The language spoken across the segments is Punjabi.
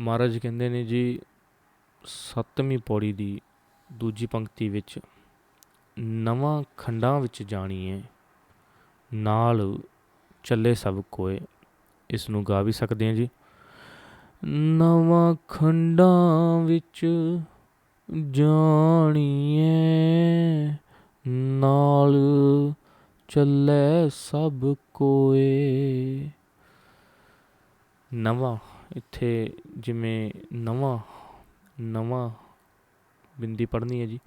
ਮਹਾਰਾਜ ਕਹਿੰਦੇ ਨੇ ਜੀ, ਸੱਤਵੀਂ ਪੌੜੀ ਦੀ ਦੂਜੀ ਪੰਕਤੀ ਵਿੱਚ ਨਵਾਂ ਖੰਡਾਂ ਵਿੱਚ ਜਾਣੀਏ, ਨਾਲ ਚੱਲੇ ਸਭ ਕੋਏ। ਇਸ ਨੂੰ ਗਾ ਵੀ ਸਕਦੇ ਹਾਂ ਜੀ। ਨਵਾਂ ਖੰਡਾਂ ਵਿੱਚ ਜਾਣੀਏ, ਨਾਲ ਚੱਲੇ ਸਭ ਕੋਏ। ਨਵਾਂ ਇੱਥੇ ਜਿਵੇਂ ਨਵਾਂ ਨਵਾਂ ਬਿੰਦੀ ਪੜ੍ਹਨੀ ਹੈ ਜੀ।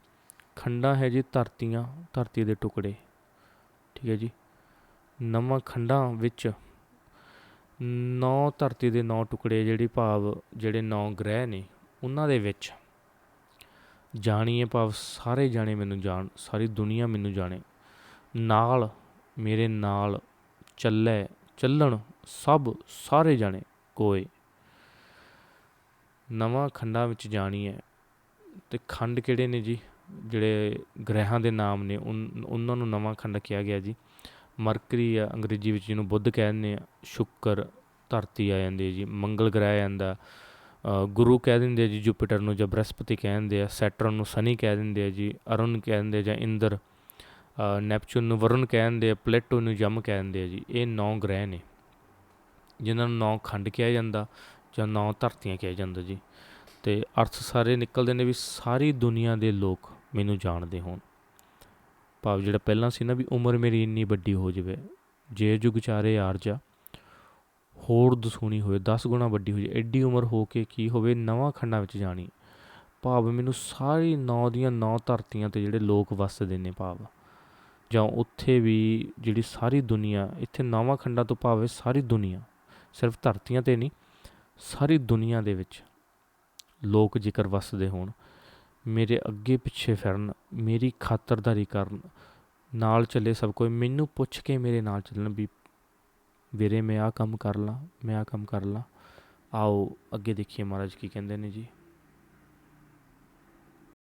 ਖੰਡਾਂ ਹੈ ਜੀ ਧਰਤੀਆਂ, ਧਰਤੀ ਦੇ ਟੁਕੜੇ। ਠੀਕ ਹੈ ਜੀ। ਨਵਾਂ ਖੰਡਾਂ ਵਿੱਚ ਨੌ ਧਰਤੀ ਦੇ ਨੌ ਟੁਕੜੇ ਜਿਹੜੇ ਭਾਵ ਜਿਹੜੇ ਨੌ ਗ੍ਰਹਿ ਨੇ, ਉਹਨਾਂ ਦੇ ਵਿੱਚ ਜਾਣੀਏ ਭਾਵ ਸਾਰੇ ਜਾਣੇ ਮੈਨੂੰ ਜਾਣ, ਸਾਰੀ ਦੁਨੀਆ ਮੈਨੂੰ ਜਾਣੇ। ਨਾਲ ਮੇਰੇ ਨਾਲ ਚੱਲੇ, ਚੱਲਣ ਸਭ ਸਾਰੇ ਜਾਣੇ ਕੋਏ। ਨਵਾਂ ਖੰਡਾਂ ਵਿੱਚ ਜਾਣੀ ਹੈ। ਤੇ ਖੰਡ ਕਿਹੜੇ ਨੇ ਜੀ? ਜਿਹੜੇ ਗ੍ਰਹਿਾਂ ਦੇ ਨਾਮ ਨੇ ਉਨ- ਉਹਨਾਂ ਨੂੰ ਨਵਾਂ ਖੰਡ ਕਿਹਾ ਗਿਆ ਜੀ। ਮਰਕਰੀ ਆ ਅੰਗਰੇਜ਼ੀ ਵਿੱਚ ਜਿਹਨੂੰ ਬੁੱਧ ਕਹਿੰਦੇ ਆ ਸ਼ੁੱਕਰ ਧਰਤੀ ਆ ਜਾਂਦੀ ਹੈ ਜੀ ਮੰਗਲ ਗ੍ਰਹਿ ਆ ਜਾਂਦਾ। ਗੁਰੂ ਕਹਿ ਦਿੰਦੇ ਆ ਜੀ ਜੁਪੀਟਰ ਨੂੰ ਜਾਂ ਬ੍ਰਹਸਪਤੀ ਕਹਿ ਦਿੰਦੇ ਆ ਸੈਟਰਨ ਨੂੰ ਸਨੀ ਕਹਿ ਦਿੰਦੇ ਆ ਜੀ ਅਰੁਣ ਕਹਿ ਦਿੰਦੇ ਜਾਂ ਇੰਦਰ ਅ, ਨੈਪਚੂਨ ਨੂੰ ਵਰੁਣ ਕਹਿ ਦਿੰਦੇ ਆ ਪਲੇਟੋ ਨੂੰ ਯਮ ਕਹਿ ਦਿੰਦੇ ਆ ਜੀ। ਇਹ ਨੌ ਗ੍ਰਹਿ ਨੇ ਜਿਨ੍ਹਾਂ ਨੂੰ ਨੌ ਖੰਡ ਕਿਹਾ ਜਾਂਦਾ। ਜਾਂ ਨੌ ਧਰਤੀਆਂ ਕਿਹਾ ਜਾਂਦਾ ਜੀ। ਤੇ ਅਰਥ ਸਾਰੇ ਨਿਕਲਦੇ ਨੇ ਵੀ ਸਾਰੀ ਦੁਨੀਆ ਦੇ ਲੋਕ ਮੈਨੂੰ ਜਾਣਦੇ ਹੋਣ। ਭਾਵ ਜਿਹੜਾ ਪਹਿਲਾਂ ਸੀ ਨਾ ਵੀ ਉਮਰ ਮੇਰੀ ਇੰਨੀ ਵੱਡੀ ਹੋ ਜਾਵੇ, ਜੇ ਜੁਗ ਚਾਰੇ ਆਰਜਾ ਹੋਰ ਦਸੂਣੀ ਹੋਵੇ 10 ਗੁਣਾ ਵੱਡੀ ਹੋ ਜਾਵੇ, ਐਡੀ ਉਮਰ ਹੋ ਕੇ ਕੀ ਹੋਵੇ, ਨਵਾਂ ਖੰਡਾਂ ਵਿੱਚ ਜਾਣੀ। ਭਾਵ ਮੈਨੂੰ ਸਾਰੀ ਨੌ ਦੀਆਂ ਨੌ ਧਰਤੀਆਂ ਤੇ ਜਿਹੜੇ ਲੋਕ ਵਸਦੇ ਨੇ ਭਾਵ। ਜਾਂ ਉੱਥੇ ਵੀ ਜਿਹੜੀ ਸਾਰੀ ਦੁਨੀਆ, ਇੱਥੇ ਨਵਾਂ ਖੰਡਾਂ ਤੋਂ ਭਾਵ ਸਾਰੀ ਦੁਨੀਆ। ਸਿਰਫ ਧਰਤੀਆਂ ਤੇ ਨਹੀਂ ਸਾਰੀ ਦੁਨੀਆ ਦੇ ਵਿੱਚ ਲੋਕ ਜੇਕਰ ਵਸਦੇ ਹੋਣ, ਮੇਰੇ ਅੱਗੇ ਪਿੱਛੇ ਫਿਰਨ, ਮੇਰੀ ਖਾਤਰਦਾਰੀ ਕਰਨ, ਨਾਲ ਚੱਲੇ ਸਭ ਕੋਈ, ਮੈਨੂੰ ਪੁੱਛ ਕੇ ਮੇਰੇ ਨਾਲ ਚੱਲਣ ਵੀ ਵੀਰੇ ਮੈਂ ਆਹ ਕੰਮ ਕਰ ਲਾਂ, ਮੈਂ ਆਹ ਕੰਮ ਕਰ ਲਾਂ। ਆਓ ਅੱਗੇ ਦੇਖੀਏ ਮਹਾਰਾਜ ਕੀ ਕਹਿੰਦੇ ਨੇ ਜੀ।